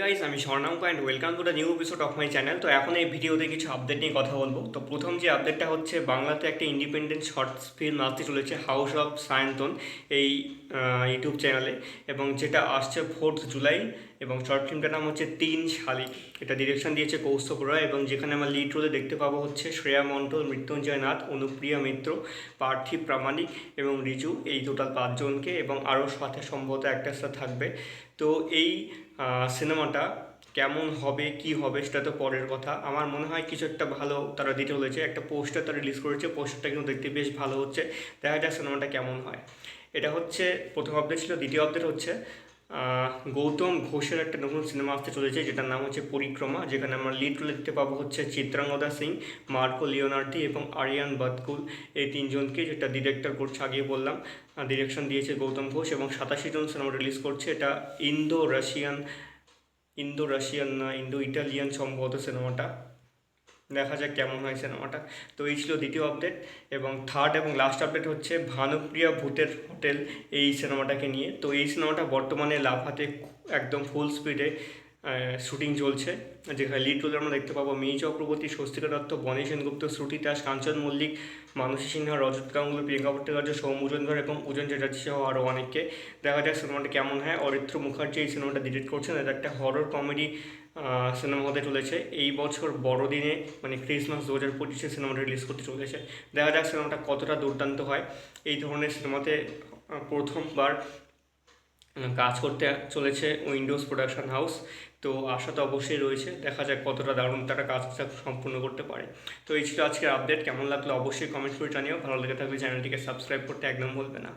Guys আমি Swarnank and welcome to the new episode of my channel তো এখন এই ভিডিওতে কিছু আপডেট নিয়ে কথা বলব। তো প্রথম যে আপডেটটা হচ্ছে, বাংলাতে একটা ইন্ডিপেন্ডেন্ট শর্ট ফিল্ম আসতে চলেছে হাউস অফ সায়ন্তন এই ইউটিউব চ্যানেলে এবং যেটা আসছে ফোর্থ জুলাই এবং শর্ট ফিল্মটার নাম হচ্ছে তিন শালিক এটা ডিরেকশন দিয়েছে কৌস্তভ রয়, এবং যেখানে আমরা লিড রোলে দেখতে পাবো হচ্ছে শ্রেয়া মণ্ডল মৃত্যুঞ্জয় নাথ, অনুপ্রিয়া মিত্র, পার্থিব প্রামাণিক এবং রিজু, এই টোটাল পাঁচজনকে। এবং আরও সাথে সম্ভবত একটা সাথে থাকবে। তো এই সিনেমাটা কেমন হবে, কি হবে সেটা তো পরের কথা। আমার মনে হয় কিছু একটা ভালো তারা দিতে চলেছে একটা পোস্টার তারা রিলিজ করেছে পোস্টারটা কিন্তু দেখতে বেশ ভালো হচ্ছে। দেখা যাক সিনেমাটা কেমন হয়। এটা হচ্ছে প্রথম আপডেট ছিল, দ্বিতীয় আপডেট হচ্ছে। গৌতম ঘোষের একটা নতুন সিনেমা আসতে চলেছে, যেটার নাম হচ্ছে পরিক্রমা, যেখানে আমরা লিড রোলে দেখতে পাবো হচ্ছে চিত্রাঙ্গদা সিং, মার্কো লিওনার্দি এবং আরিয়ান বাদকুল এই তিনজনকে যেটা ডিরেক্টর করছে আগে বললাম ডিরেকশন দিয়েছে গৌতম ঘোষ এবং সাতাশি জন সিনেমা রিলিজ করছে। এটা ইন্দো রাশিয়ান ইন্দো রাশিয়ান না ইন্দো ইটালিয়ান সম্ভবত সিনেমাটা দেখা যাক কেমন হয় সিনেমাটা। তো এই ছিল দ্বিতীয় আপডেট এবং থার্ড এবং লাস্ট আপডেট হচ্ছে ভানুপ্রিয়া ভূতের হোটেল এই সিনেমাটাকে নিয়ে। তো এই সিনেমাটা বর্তমানে লাভাতে একদম ফুল স্পিডে শুটিং চলছে। যেখানে লিড রোলে আমরা দেখতে পাবো মেয়ে চক্রবর্তী স্বস্তিকা দত্ত বনি সেনগুপ্ত, শ্রুতি দাস, কাঞ্চন মল্লিক, মানসী সিনহা, রজত গাঙ্গুলি, প্রিয়াঙ্কা ভট্টাচার্য সৌমুজনধর এবং উজন চ্যাটার্জি সহ আরও অনেককে দেখা যাক সিনেমাটা কেমন হয়। অরিত্র মুখার্জি এই সিনেমাটা ডিরেক্ট করছেন। এটা একটা হরর কমেডি সিনেমা হতে চলেছে। এই বছর বড়দিনে মানে ক্রিসমাস দু হাজার পঁচিশে সিনেমাটা রিলিজ করতে চলেছে। দেখা যাক সিনেমাটা কতটা দুর্দান্ত হয়। এই ধরনের সিনেমাতে প্রথমবার কাজ করতে চলেছে উইন্ডোজ প্রোডাকশন হাউস। তো আশা তো অবশ্যই রয়েছে, দেখা যাক কতটা দারুণ তারা কাজটা সম্পূর্ণ করতে পারে। তো এই ছিল আজকের আপডেট কেমন লাগল অবশ্যই কমেন্ট করে জানিও, ভালো লেগে থাকলে চ্যানেলটিকে সাবস্ক্রাইব করতে একদম বলবে না।